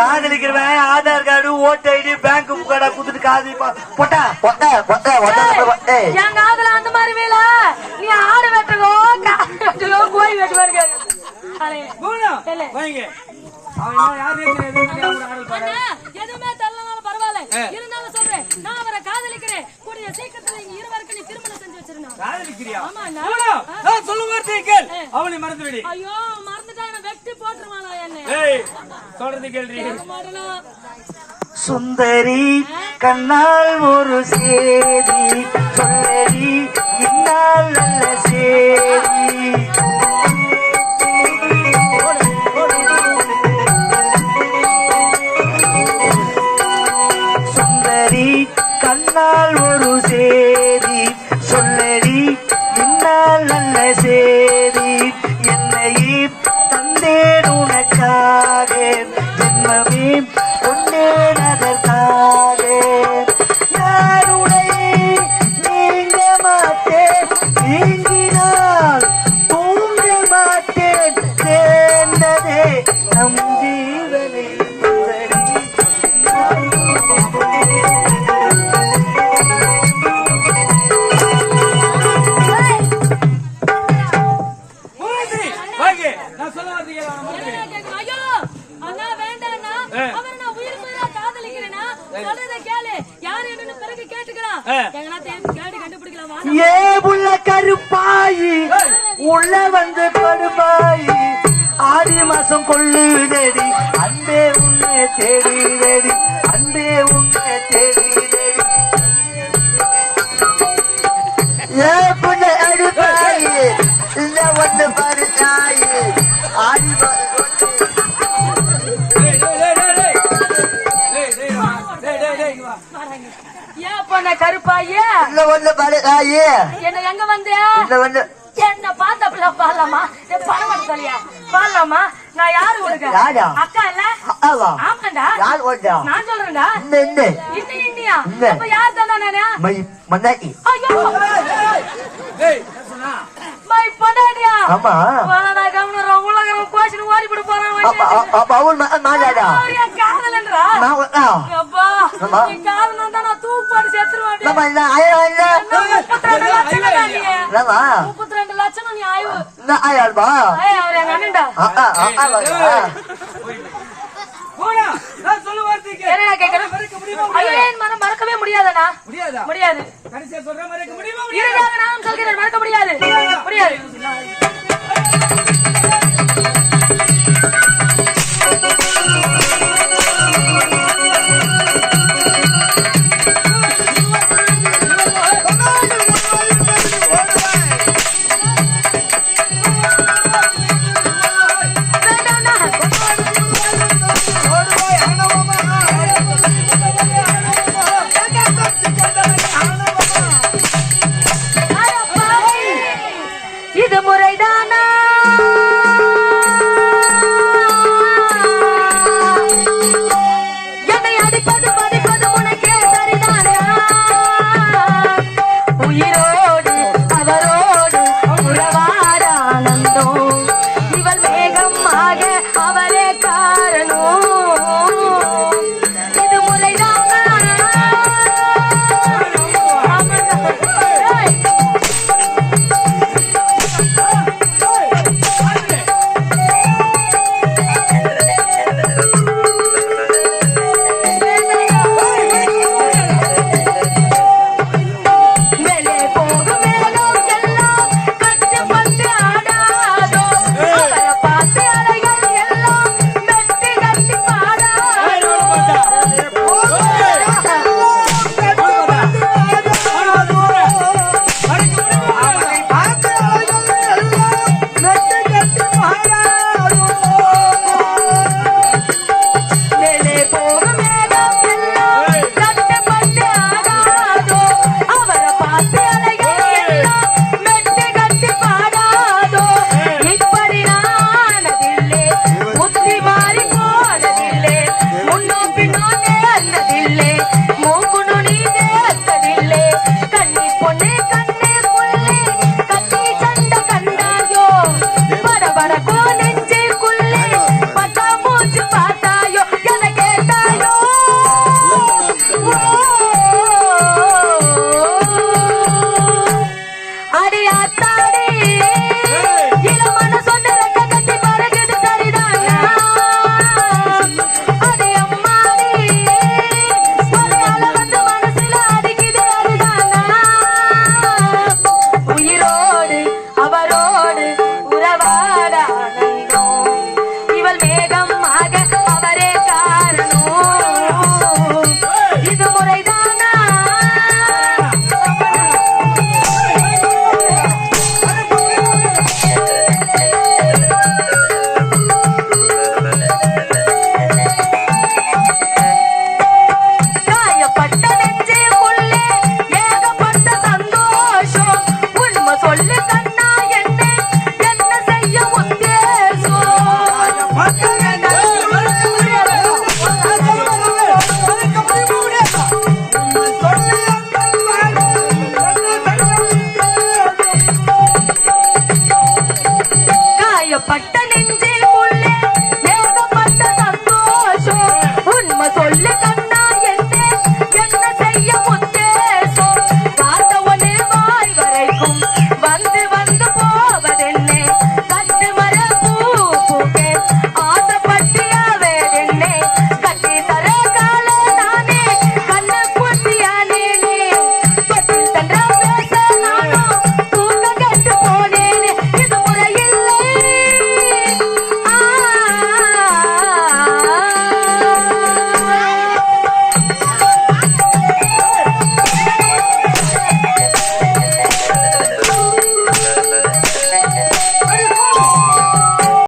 காதலிக்கிறவன் Aadhaar card ஓட்டு ID bank புக்காடா குடுத்துட்டு காதலி போட்டா? பொட்டை பொட்டை பொட்டை என் காதுல அந்த மாதிரி வேலை நீ ஆடு வெட்டகோ காடு வெட்டகோ கோழி. அண்ணா, எதுவுமே பரவாயில்ல. இருந்தாலும் சொல்றேன். நான் அவரை காதலிக்கிறேன். கூடிய சீக்கிரத்துல இங்க இருவருக்கு நீ திருமணம் செஞ்சு வச்சிருந்தா காதலிக்கிறியா? கேள். அவனை மறந்து விடு. ஐயோ என்ன வெட்டி போட்டுருவானா என்ன சொல்றது மாட்டேனா? சுந்தரி கண்ணால் ஒரு சேதி. சொல்லடி இந்நாள் நல்ல சேதி. ஏ புள்ள கருப்பாயி உள்ள வந்து கருப்பாயி ஆடி மாசம் கொள்ளுதடி. இந்த ஒண்ணு பாரு. தாயி என்ன எங்க வந்தியா? இந்த ஒண்ணு என்ன பார்த்த பாடலாமா பணம் எடுத்தலையா பாடலாமா நான் யாரு உனக்கு? யாரா? அக்கா இல்ல? அக்காவா யார் நான் சொல்றேன்டா. இந்த இந்த இன்னியா? இல்ல. அப்ப யார் தானே நானு? மை மந்தாக்கி ஐயோ! டேய், என்ன சொன்னா? மை பொண்டாடியா ஆமா. வாடா கவனம் உலகம் கோச்சிட்டு ஓடி போட போறான் அப்ப அப்ப அவள் மாட்டாடா? அவன் காதலன்றா? நான் ஒட்டா அப்பா பண்ண மறக்கவே முடியாதா? முடியாது. முடியாது? மறக்க முடியாது? முடியாது.